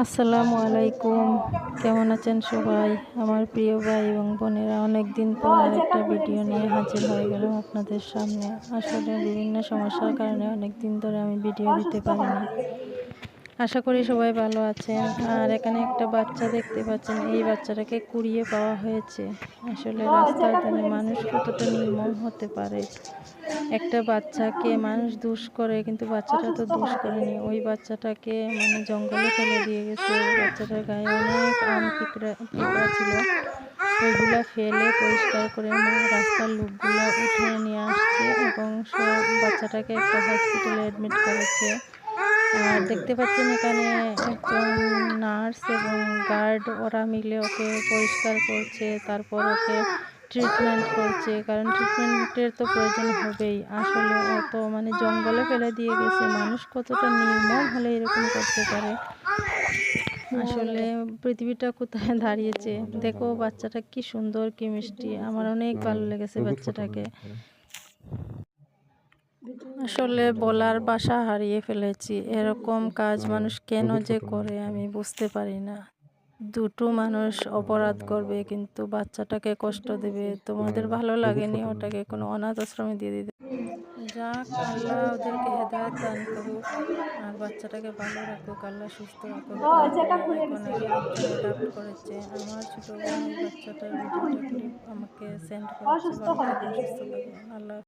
আসসালামু আলাইকুম। কেমন আছেন সবাই? আমার প্রিয় ভাই এবং বোনেরা অনেক দিন পর একটা ভিডিও নিয়ে হাজির হয়ে গেলাম আপনাদের সামনে। আসলে বিভিন্ন সমস্যার কারণে অনেক দিন ধরে আমি ভিডিও দিতে পারি না। আশা করি সবাই ভালো আছেন। আর এখানে একটা বাচ্চা দেখতে পাচ্ছেন। এই বাচ্চাটাকে কুড়িয়ে পাওয়া হয়েছে। আসলে রাস্তার ধারে মানুষ কতটা নির্মম হতে পারে? একটা বাচ্চাকে মানুষ দুষ করে, কিন্তু বাচ্চাটা তো দুষ করেনি। ওই বাচ্চাটাকে মানে জঙ্গলে ফেলে দিয়ে গেছে। বাচ্চাটার গায়ে অনেক আম পিঁপড়া পিঁপড়া ছিল। ওইগুলা ফেলে পরিষ্কার করে রাস্তার লোকগুলো উঠে নিয়ে আসছে এবং সব বাচ্চাটাকে একটা হসপিটালে অ্যাডমিট করেছে আর দেখতে পাচ্ছেন এখানে একজন নার্স এবং গার্ড ওরা মিলে ওকে পরিষ্কার করছে। তারপর ওকে ট্রিটমেন্ট করছে, কারণ ট্রিটমেন্টের তো প্রয়োজন হবেই। আসলে ও তো মানে জঙ্গলে ফেলে দিয়ে গেছে, মানুষ কতটা নির্মম হলে এরকম করতে পারে? আসলে পৃথিবীটা কোথায় দাঁড়িয়েছে? দেখো বাচ্চাটা কি সুন্দর কি মিষ্টি আমার অনেক ভালো লেগেছে বাচ্চাটাকে। আসলে বলার বাসা হারিয়ে ফেলেছি, এরকম কাজ মানুষ কেন যে করে আমি বুঝতে পারি না। দুটো মানুষ অপরাধ করবে, কিন্তু বাচ্চাটাকে কষ্ট দেবে। তোমাদের ভালো লাগেনি ওটাকে কোনো অনাথ আশ্রমে দিয়ে দিতে? যাক আল্লাহ ওদেরকে হেদায়ত দান করুক, আর বাচ্চাটাকে ভালো রাখুক আল্লাহ সুস্থ রাখুক। করেছে। আমার ছোটো ক্লিপ আমাকে সেন্ড থাকবে আল্লাহ